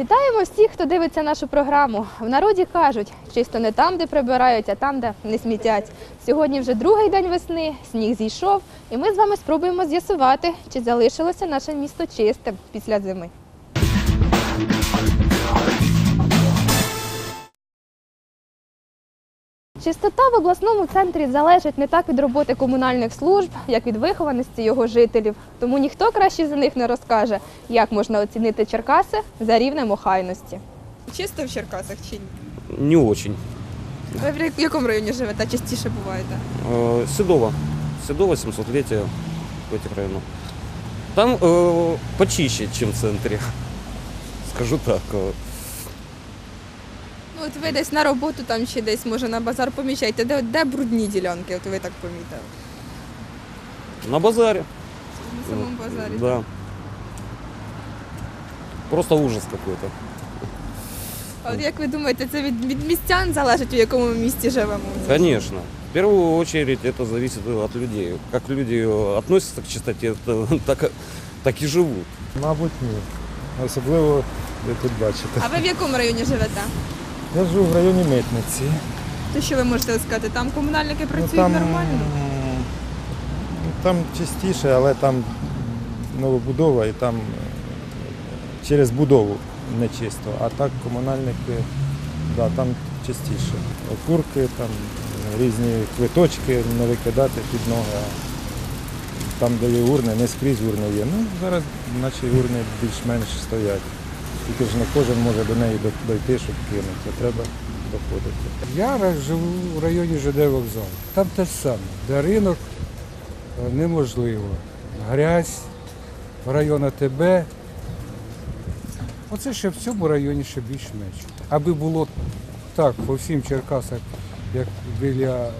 Вітаємо всіх, хто дивиться нашу програму. В народі кажуть, чисто не там, де прибирають, а там, де не смітять. Сьогодні вже другий день весни, сніг зійшов, і ми з вами спробуємо з'ясувати, чи залишилося наше місто чистим після зими. Чистота в обласному центрі залежить не так від роботи комунальних служб, як від вихованості його жителів. Тому ніхто краще за них не розкаже, як можна оцінити Черкаси за рівнем охайності. Чисто в Черкасах чи ні? Не очень. Ви в якому районі живете? Частіше буваєте? Э, Седово. Седово 700-летие в этих районах. Там э, почище, чем в центре. Скажу так. э. Ну от ви десь на роботу там чи десь може на базар помічаєте. Де, де брудні ділянки? От ви так помітили? На базаре. На самому базарі. Да. Просто ужас какой-то. А от як ви думаєте, це від, від містян залежить, у якому ми місті живемо? Конечно. В первую очередь это зависит от людей. Как люди э, относятся к чистоте, это так, так и живут. Мабуть, ні. Особливо ви тут бачите. А ви в якому районі живете? Я живу в районі митниці. То що ви можете сказати? Там комунальники працюють там, нормально? Там частіше, але там новобудова і там е, через будову не чисто. А так комунальники, да, там частіше. Окурки, там різні квиточки не викидати під ноги. Там, де є урни, не скрізь урни є. Ну, зараз наші урни більш-менш стоять. Тільки ж не кожен може до неї дойти, щоб кинути. Треба доходити. Я живу в районі ЖД вокзалу. Там те ж саме. Де ринок е, неможливо. Грязь, район АТБ. Оце ще в цьому районі ще більш-менш. Аби було так по всім Черкасах, як біля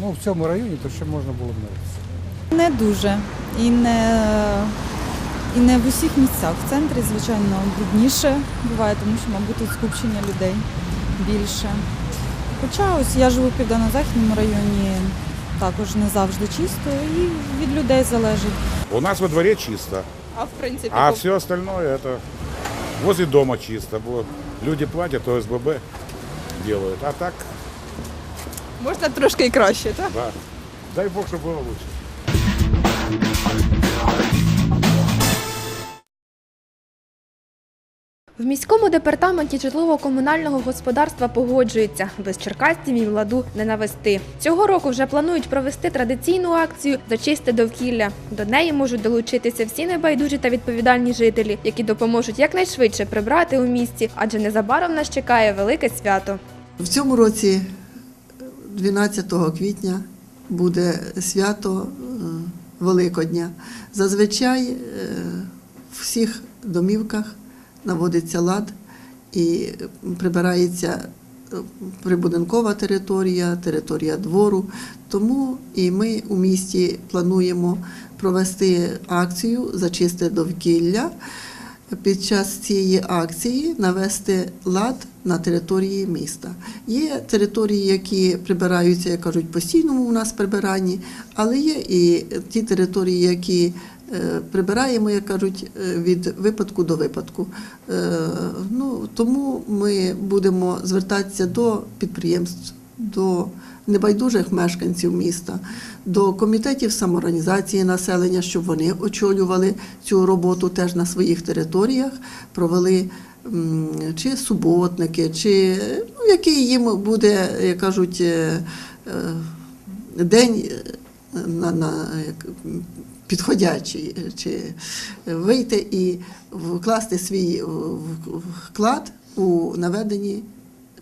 ну, в цьому районі, то ще можна було б навіть. Не дуже. І не, і не в усіх місцях. В центрі, звичайно, брудніше буває, тому що, мабуть, тут скупчення людей більше. Хоча ось я живу в південно-західному районі, також не завжди чисто, і від людей залежить. У нас во дворе чисто, А в принципі, а по- все остальное это возле дома чисто. Вот. Люди платят, ОСББ делают. А так, можна трошки і краще, так? да. Дай бог, чтобы было лучше. В міському департаменті житлово-комунального господарства погоджуються без черкастів і ладу не навести. Цього року вже планують провести традиційну акцію «Зачисти довкілля. До неї можуть долучитися всі небайдужі та відповідальні жителі, які допоможуть якнайшвидше прибрати у місті, адже незабаром нас чекає велике свято. В цьому році, 12 квітня, буде свято е, Великодня. Зазвичай е, в всіх домівках наводиться лад і прибирається е, прибудинкова територія, територія двору. Тому і ми у місті плануємо провести акцію Зачисти довкілля під час цієї акції навести лад на території міста. Є території, які прибираються, як кажуть, постійному у нас прибиранні, але є і ті території, які прибираємо, як кажуть, е, від випадку до випадку. Е, Ну, тому ми будемо звертатися до підприємств, до небайдужих мешканців міста, до комітетів самоорганізації населення, щоб вони очолювали цю роботу теж на своїх територіях, провели чи суботники, чи ну, який їм буде, як кажуть, е, е, день е, на, на підходячий, е, чи вийти і вкласти свій вклад у наведенні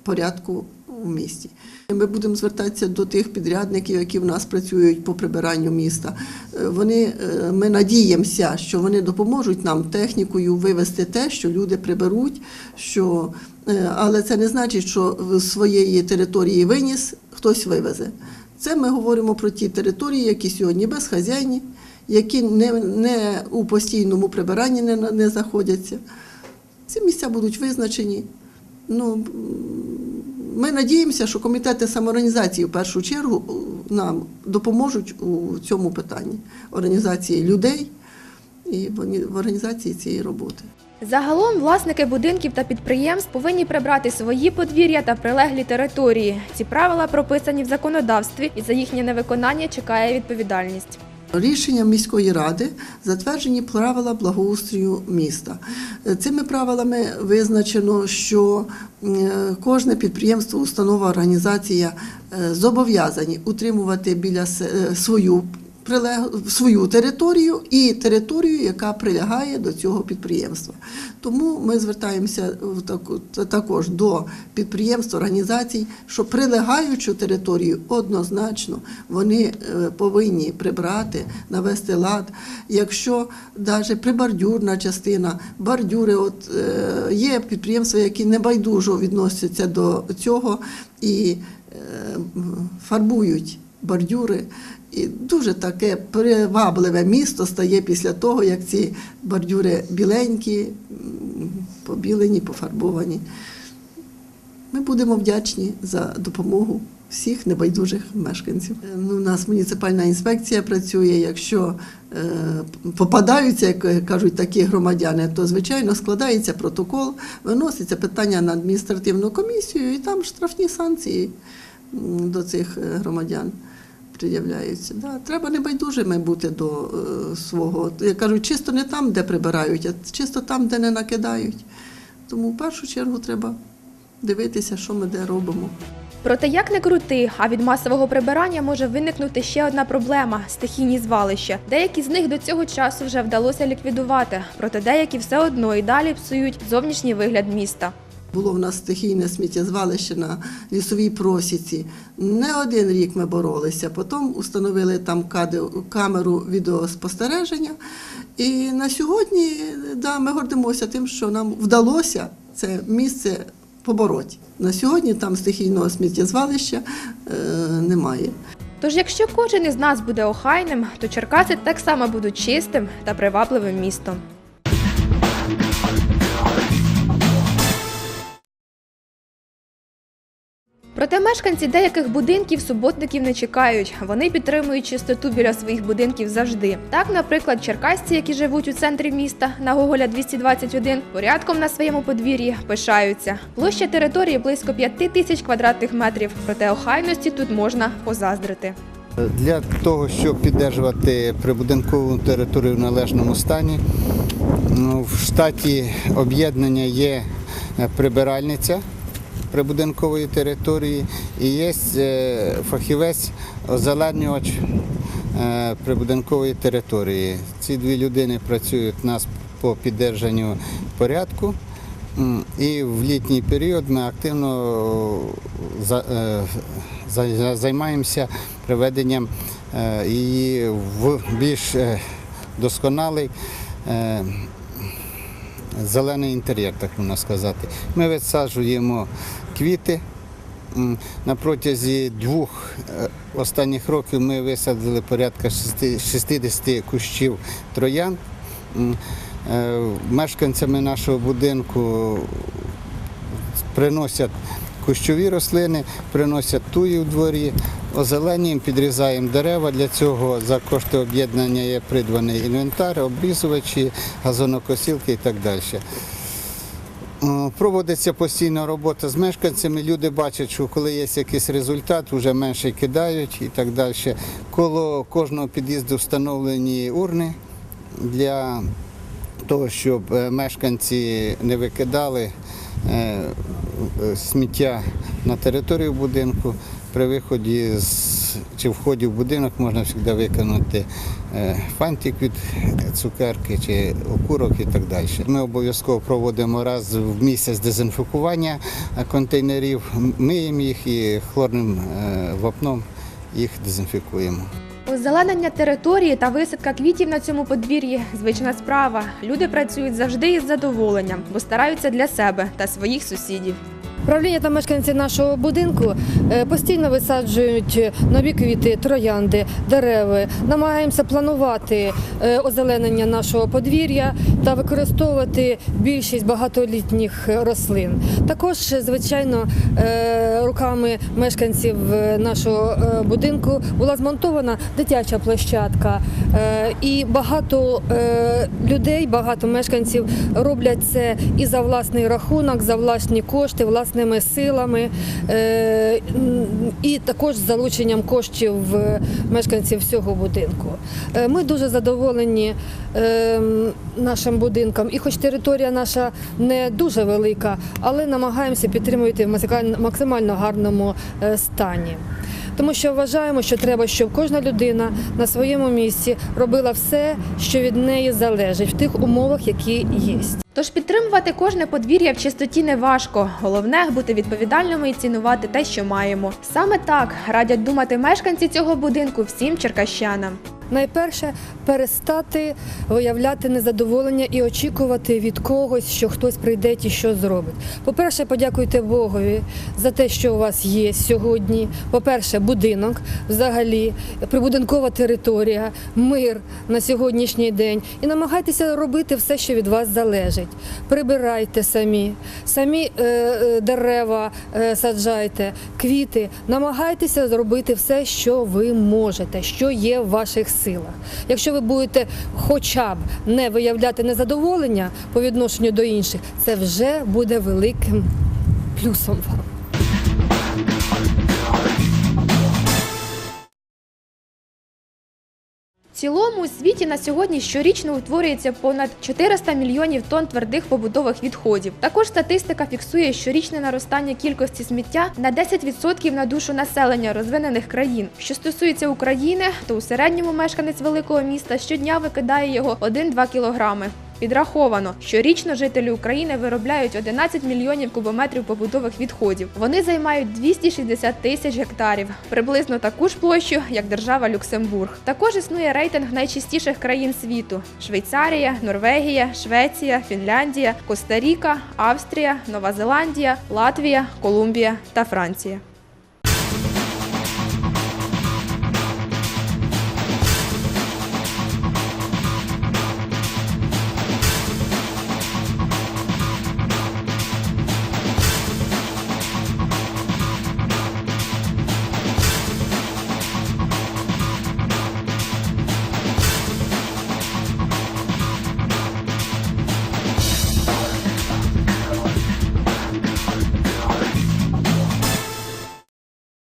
порядку у місті. Ми будемо звертатися до тих підрядників, які в нас працюють по прибиранню міста. Е, Вони, е, ми надіємося, що вони допоможуть нам технікою вивести те, що люди приберуть. Що, е, але це не значить, що з своєї території виніс, хтось вивезе. Це ми говоримо про ті території, які сьогодні безхазяйні, які не, не у постійному прибиранні не, не знаходяться. Ці місця будуть визначені. Ну, ми надіємося, що комітети самоорганізації в першу чергу нам допоможуть у цьому питанні організації людей і в організації цієї роботи. Загалом власники будинків та підприємств повинні прибрати свої подвір'я та прилеглі території. Ці правила прописані в законодавстві, і за їхнє невиконання чекає відповідальність. Рішенням міської ради затверджені правила благоустрою міста. Е, Цими правилами визначено, що е, кожне підприємство, установа, організація е, зобов'язані утримувати біля свою свою територію і територію, яка прилягає до цього підприємства. Тому ми звертаємося в таку- та- також до підприємств, організацій, що прилегаючу територію однозначно вони е, повинні прибрати, навести лад. Якщо навіть прибордюрна частина, бордюри, от е, є підприємства, які небайдужо відносяться до цього і е, фарбують бордюри. І дуже таке привабливе місто стає після того, як ці бордюри біленькі, побілені, пофарбовані. Ми будемо вдячні за допомогу всіх небайдужих мешканців. Е, Ну, у нас муніципальна інспекція працює. Якщо е, попадаються, як кажуть, такі громадяни, то звичайно складається протокол, виноситься питання на адміністративну комісію, і там штрафні санкції до цих е, громадян пред'являються. Да. Треба небайдужими бути до е, свого. Я кажу, чисто не там, де прибирають, а чисто там, де не накидають. Тому в першу чергу треба дивитися, що ми де робимо. Проте як не крути, а від масового прибирання може виникнути ще одна проблема стихійні звалища. Деякі з них до цього часу вже вдалося ліквідувати, проте деякі все одно і далі псують зовнішній вигляд міста. Було в нас стихійне сміттєзвалище на лісовій просіці. Не один рік ми боролися. Потім установили там камеру відеоспостереження. І на сьогодні да, ми гордимося тим, що нам вдалося це місце побороти. На сьогодні там стихійного сміттєзвалища е, немає. Тож, якщо кожен із нас буде охайним, то Черкаси так само будуть чистим та привабливим містом. Проте мешканці деяких будинків суботників не чекають. Вони підтримують чистоту біля своїх будинків завжди. Так, наприклад, черкасці, які живуть у центрі міста на Гоголя 221, порядком на своєму подвір'ї пишаються. Площа території близько 5 тисяч квадратних метрів. Проте охайності тут можна позаздрити. Для того, щоб підтримувати прибудинкову територію в належному стані, ну, в штаті об'єднання є е, прибиральниця прибудинкової території і є е, фахівець озеленювач е, прибудинкової території. Ці дві людини працюють у нас по підтриманню порядку. І в літній період ми активно е, за- займаємося приведенням її в більш досконалий зелений інтер'єр, так можна сказати. Ми висаджуємо квіти. На протязі двох е, останніх років ми висадили порядка 60 кущів троян. Е, Мешканцями нашого будинку приносять кущові рослини, приносять туї в дворі, озеленюємо, підрізаємо дерева. Для цього за кошти об'єднання є придбаний інвентар, обрізувачі, газонокосілки і так далі. Проводиться постійна робота з мешканцями. Люди бачать, що коли є якийсь результат, вже менше кидають і так далі. Коло кожного під'їзду встановлені урни для того, щоб е, мешканці не викидали е, е, сміття на територію будинку. При виході з, чи вході в будинок можна завжди викинути е, фантик від цукерки чи окурок і так далі. Ми обов'язково проводимо раз в місяць дезінфікування е, контейнерів, миємо їх і хлорним е, вапном їх дезінфікуємо. Озеленення території та висадка квітів на цьому подвір'ї звична справа. Люди працюють завжди із задоволенням, бо стараються для себе та своїх сусідів. Правління та мешканці нашого будинку е, постійно висаджують нові квіти, троянди, дерева. Намагаємося планувати е, озеленення нашого подвір'я та використовувати більшість багатолітніх рослин. Також, звичайно, е, руками мешканців нашого будинку була змонтована дитяча площадка. І багато людей, багато мешканців роблять це і за власний рахунок, за власні кошти, власними силами, е, і також з залученням коштів мешканців всього будинку. Е, Ми дуже задоволені е, нашим будинком, і хоч територія наша не дуже велика, але намагаємося підтримувати в максимально- гарному стані. Тому що вважаємо, що треба, щоб кожна людина на своєму місці робила все, що від неї залежить в тих умовах, які є. Тож підтримувати кожне подвір'я в чистоті не важко. Головне бути відповідальними і цінувати те, що маємо. Саме так радять думати мешканці цього будинку всім черкащанам. Найперше перестати виявляти незадоволення і очікувати від когось, що хтось прийде і що зробить. По-перше, подякуйте Богові за те, що у вас є сьогодні. По-перше, будинок, взагалі, прибудинкова територія, мир на сьогоднішній день. І намагайтеся робити все, що від вас залежить. Прибирайте самі, самі е, е, дерева е, саджайте, квіти. Намагайтеся зробити все, що ви можете, що є в ваших силах. Якщо ви будете хоча б не виявляти незадоволення по відношенню до інших, це вже буде великим плюсом вам. Цілому світі на сьогодні щорічно утворюється понад 400 мільйонів тонн твердих побутових відходів. Також статистика фіксує щорічне наростання кількості сміття на 10% на душу населення розвинених країн. Що стосується України, то у середньому мешканець великого міста щодня викидає його 1-2 кілограми. Підраховано, щорічно жителі України виробляють 11 мільйонів кубометрів побутових відходів. Вони займають 260 тисяч гектарів, приблизно таку ж площу, як держава Люксембург. Також існує рейтинг найчистіших країн світу: Швейцарія, Норвегія, Швеція, Фінляндія, Коста-Ріка, Австрія, Нова Зеландія, Латвія, Колумбія та Франція.